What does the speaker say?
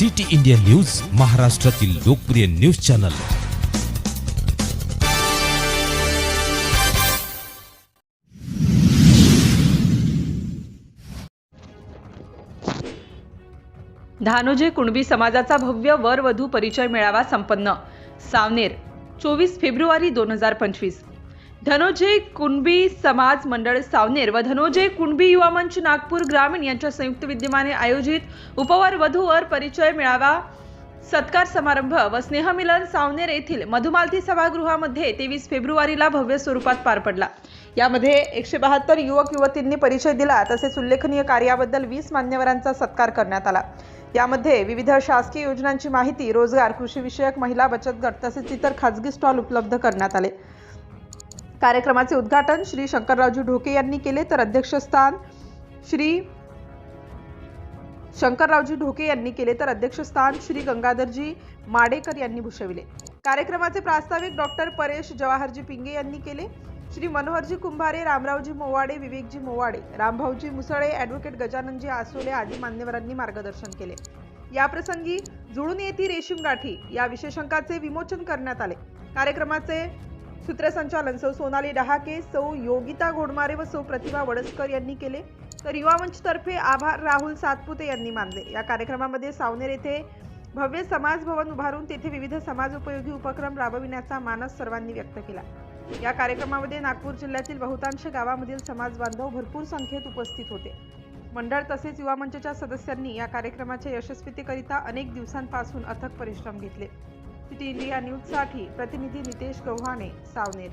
City India news महाराष्ट्रातील लोकप्रिय news channel. धानोजे Kunbi समाजाचा भव्य वरवधू परिचय मेळावा संपन्न. सावनेर चोवीस फेब्रुवारी दोन हजार पंचवीस. धनोजय कुणबी समाज मंडळ सावनेर व धनोजे कुणबी युवा मंच नागपूर ग्रामीण यांच्या संयुक्त विद्यमाने आयोजित उपवर वधू वर परिचय मेळावा सत्कार समारंभ व स्नेहमिलन सावनेर येथील मधुमालती सभागृहामध्ये तेवीस फेब्रुवारीला भव्य स्वरूपात पार पडला. यामध्ये एकशे बहात्तर युवक युवतींनी परिचय दिला तसेच उल्लेखनीय कार्याबद्दल वीस मान्यवरांचा सत्कार करण्यात आला. यामध्ये विविध शासकीय योजनांची माहिती रोजगार कृषीविषयक महिला बचत गट तसेच इतर खाजगी स्टॉल उपलब्ध करण्यात आले. कार्यक्रमाचे उद्घाटन श्री शंकररावजी ढोके यांनी केले. तर अध्यक्षस्थान श्री शंकररावजी ढोके यांनी केले. तर अध्यक्षस्थान श्री गंगाधरजी माडेकर यांनी भूषविले. कार्यक्रमाचे प्रास्ताविक डॉक्टर परेश जवाहरजी पिंगे यांनी केले. श्री मनोहरजी कुंभारे रामरावजी मोवाडे विवेकजी मोवाडे रामभाऊजी मुसळे ॲडव्होकेट गजाननजी आसोले आदी मान्यवरांनी मार्गदर्शन केले. याप्रसंगी जुळून येती रेशीम गाठी या विशेषांकाचे विमोचन करण्यात आले. कार्यक्रमाचे सूत्रसंचालन सौ सोनाली डहाके सौ योगिता घोडमारे व सौ प्रतिभा वडसकर यांनी केले. तर युवा मंचतर्फे आभार राहुल सातपुते यांनी मानले. या कार्यक्रमामध्ये सावनेर येथे भव्य समाज भवन उभारून तेथे विविध समाज उपयोगी उपक्रम राबविण्याचा मानस सर्वांनी व्यक्त केला. या कार्यक्रमामध्ये नागपूर जिल्ह्यातील बहुतांश गावामधील समाज बांधव भरपूर संख्येत उपस्थित होते. मंडळ तसेच युवा मंचच्या सदस्यांनी या कार्यक्रमाच्या यशस्वीतेकरिता अनेक दिवसांपासून अथक परिश्रम घेतले. सिटी इंडिया न्यूजसाठी प्रतिनिधी नितेश गव्हाणे सावनेर